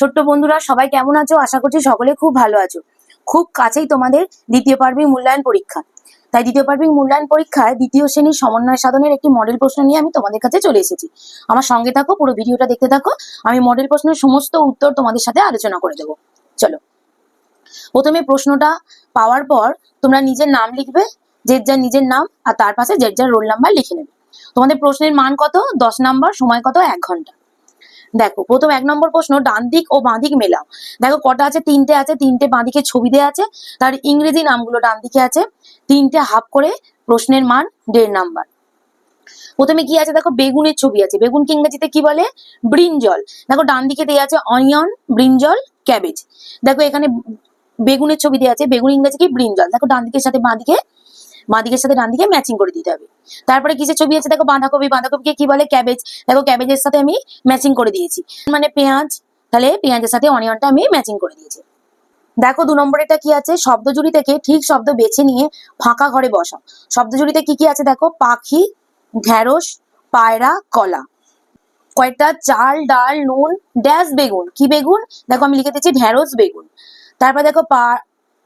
ছোট্ট বন্ধুরা, সবাই কেমন আছো? আশা করছি সকলে খুব ভালো আছো। খুব কাছেই তোমাদের দ্বিতীয় পার্বিক মূল্যায়ন পরীক্ষা। তাই দ্বিতীয় পার্বিক মূল্যায়ন পরীক্ষায় দ্বিতীয় শ্রেণির সমন্বয় সাধনের একটি মডেল প্রশ্ন নিয়ে আমি তোমাদের কাছে চলে এসেছি। আমার সঙ্গে থাকো, পুরো ভিডিওটা দেখতে থাকো। আমি মডেল প্রশ্নের সমস্ত উত্তর তোমাদের সাথে আলোচনা করে দেবো। চলো। প্রথমে প্রশ্নটা পাওয়ার পর তোমরা নিজের নাম লিখবে যে যার নিজের নাম, আর তার পাশে যে যার রোল নাম্বার লিখে নেবে। তোমাদের প্রশ্নের মান কত? দশ নাম্বার, সময় কত? এক ঘণ্টা। দেখো, প্রথম এক নম্বর প্রশ্ন, ডান দিক ও বাঁ দিক মেলাও। দেখো, কটা আছে? তিনটে আছে, তিনটে বাঁ দিকে ছবি দেওয়া আছে। তার ইংরেজি নামগুলো ডান দিকে আছে। তিনটে হাফ করে প্রশ্নের মান, দেড় নাম্বার। প্রথমে কি আছে? দেখো, বেগুনের ছবি আছে। বেগুন কি ইংরেজিতে কি বলে? ব্রিঞ্জল। দেখো, ডান দিকে দেওয়া আছে অনিয়ন, ব্রিঞ্জল, ক্যাবেজ। দেখো, এখানে বেগুনের ছবি দেওয়া আছে। বেগুন ইংরেজি কি? ব্রিঞ্জল। দেখো, ডান দিকের সাথে বাঁ দিকে বাঁ দিকের সাথে ডান দিকে ম্যাচিং করে দিতে হবে। তারপরে কিসের ছবি আছে? দেখো বাঁধাকপি, বাঁধাকপিকে কি বলে ক্যাবেজ দেখো ক্যাবেজের সাথে আমি ম্যাচিং করে দিয়েছি। মানে পেঁয়াজ, তাহলে পেঁয়াজের সাথে অনিয়নটা আমি ম্যাচিং করে দিয়েছি। দেখো দু নম্বরেটা কি আছে? শব্দজুড়ি থেকে ঠিক শব্দ বেছে নিয়ে ফাঁকা ঘরে বসাও শব্দজুড়িতে কি কি আছে দেখো? পাখি, ঢ্যাঁড়স, পায়রা, কলা। কয়েকটা চাল, ডাল, নুন, ড্যাশ বেগুন। কি বেগুন? দেখো আমি লিখে দিচ্ছি ঢ্যাঁড়স বেগুন। তারপর দেখো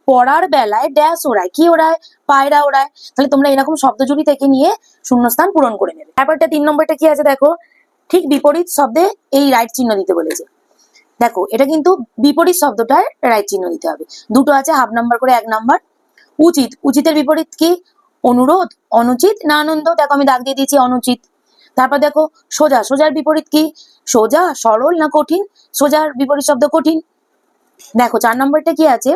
পড়ার বেলায় ড্যাশ ওড়ায়, কি ওড়ায়? পায়রা ওড়ায়। তাহলে তোমরা এরকম শব্দজুড়ি থেকে নিয়ে শূন্যস্থান পূরণ করে নেবে। তারপরটা তিন নম্বরটা কি আছে দেখো? ঠিক বিপরীত শব্দে এই রাইট চিহ্ন দিতে বলেছে। দেখো, এটা কিন্তু বিপরীত শব্দটার রাইট চিহ্ন দিতে হবে। দুটো আছে হাফ নাম্বার করে এক নাম্বার উচিত। উচিতের বিপরীত কি? অনুরোধ, অনুচিত না আনন্দ? দেখো, আমি দাগ দিয়ে দিয়েছি, অনুচিত। তারপর দেখো, সোজা। সোজার বিপরীত কি? সোজা, সরল না কঠিন? সোজার বিপরীত শব্দ কঠিন? দেখো, চার নম্বরটা কি আছে?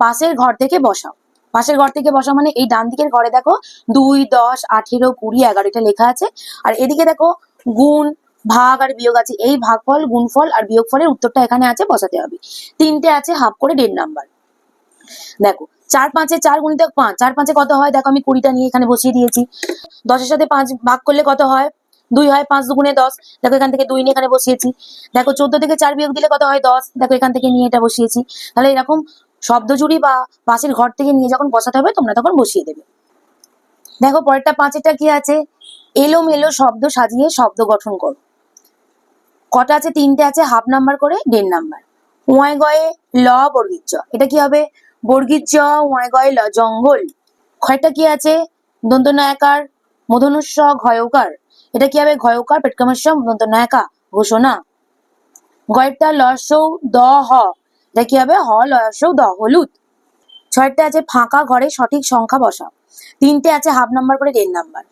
পাশের ঘর থেকে বসাও। পাশের ঘর থেকে বসা মানে এই ডান দিকের ঘরে দেখো দুই, দশ, আঠেরো, কুড়ি এগারো এটা লেখা আছে। আর এদিকে দেখো গুণ, ভাগ আর বিয়োগ আছে। এই ভাগ ভাগফল, গুণফল আর বিয়োগফলের উত্তরটা এখানে আছে, বসাতে হবে। তিনটে আছে হাফ করে দেড় নাম্বার। দেখো, চার পাঁচে চার গুণিতক পাঁচ। চার পাঁচে কত হয়? দেখো আমি কুড়িটা নিয়ে এখানে বসিয়ে দিয়েছি। দশের সাথে পাঁচ ভাগ করলে কত হয়? দুই হয় পাঁচ দুগুণে দশ। দেখো এখান থেকে দুই নিয়ে এখানে বসিয়েছি। দেখো চোদ্দ থেকে চার বিয়োগ দিলে কত হয়? দশ। দেখো এখান থেকে নিয়ে এটা বসিয়েছি। তাহলে এরকম শব্দজুড়ি বা পাশের ঘর থেকে নিয়ে যখন বসাতে হবে, তোমরা তখন বসিয়ে দেবে। দেখো, পরেরটা পাঁচেরটা কি আছে? এলোমেলো শব্দ সাজিয়ে শব্দ গঠন করো। কটা আছে? তিনটে আছে হাফ নাম্বার করে দেড় নাম্বার উয়ায় গয়ে ল বর্গীর জ এটা কি হবে? বর্গীর জ উয়ায় গয়ে ল, জঙ্গল। ক্ষয়টা কি আছে? দন্ত নয়াকার মধনুস্য ঘয়কার। এটা কি হবে? ঘয়কার, পেটকামস্য দন্ত নয়াকা ঘোষণা। গয়েরটা লসৌ দ, হ। কি হবে? হ লসৌ দ, হলুদ। ছয়টা আছে ফাঁকা ঘরে, সঠিক সংখ্যা বসাও। তিনটে আছে হাফ নাম্বার করে দেড় নাম্বার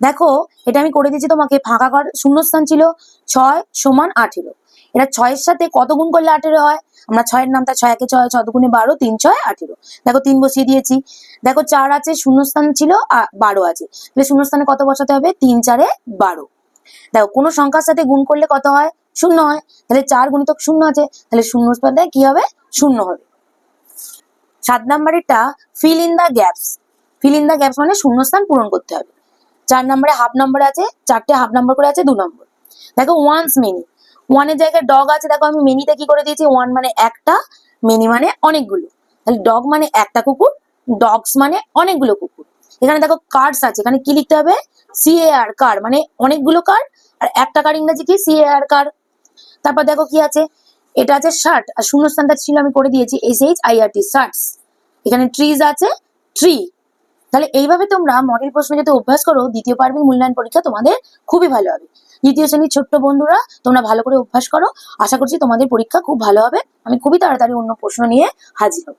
দেখো, এটা আমি করে দিয়েছি তোমাকে, ফাঁকা ঘর শূন্যস্থান ছিল ছয় সমান আঠেরো। এটা ছয়ের সাথে কত গুণ করলে আঠেরো হয়? আমরা ছয়ের নামটা ছয়, একে ছয় ছয় দুগুণে বারো, তিন, ছয়, আঠেরো। দেখো, তিন বসিয়ে দিয়েছি। দেখো, চার আছে, শূন্যস্থান ছিল বারো আছে। তাহলে শূন্যস্থানে কত বসাতে হবে? তিন, চারে বারো। দেখো, কোনো সংখ্যার সাথে গুণ করলে কত হয়? শূন্য হয়, তাহলে চার গুণিতক শূন্য আছে, তাহলে শূন্য শূন্যস্থানে কি হবে? শূন্য হবে। সাত নাম্বারেরটা fill in the gaps fill in the gaps মানে শূন্যস্থান পূরণ করতে হবে। চার নম্বরে হাফ নাম্বার আছে, চারটে হাফ নাম্বার করে আছে, দু নম্বর দেখো ওয়ান্স মেনি ওয়ানের জায়গায় ডগ আছে, দেখো আমি মেনিতে কি করে দিয়েছি? ওয়ান মানে একটা মেনি মানে অনেকগুলো। তাহলে ডগ মানে একটা কুকুর ডগস মানে অনেকগুলো কুকুর। এখানে দেখো কার্ডস আছে, এখানে কি লিখতে হবে? সি এ আর কার মানে অনেকগুলো কার আর একটা কার ইংরেজি কি? সি এ আর কার তারপর দেখো কি আছে? এটা আছে শার্ট আর শূন্যস্থানটা ছিল আমি করে দিয়েছি S H I R T shirts এখানে ট্রিজ আছে ট্রি তাহলে এইভাবে তোমরা মডেল প্রশ্ন যাতে অভ্যাস করো, দ্বিতীয় পার্বিক মূল্যায়ন পরীক্ষা তোমাদের খুবই ভালো হবে। দ্বিতীয় শ্রেণির ছোট্ট বন্ধুরা, তোমরা ভালো করে অভ্যাস করো। আশা করছি তোমাদের পরীক্ষা খুব ভালো হবে। আমি খুবই তাড়াতাড়ি অন্য প্রশ্ন নিয়ে হাজির হব।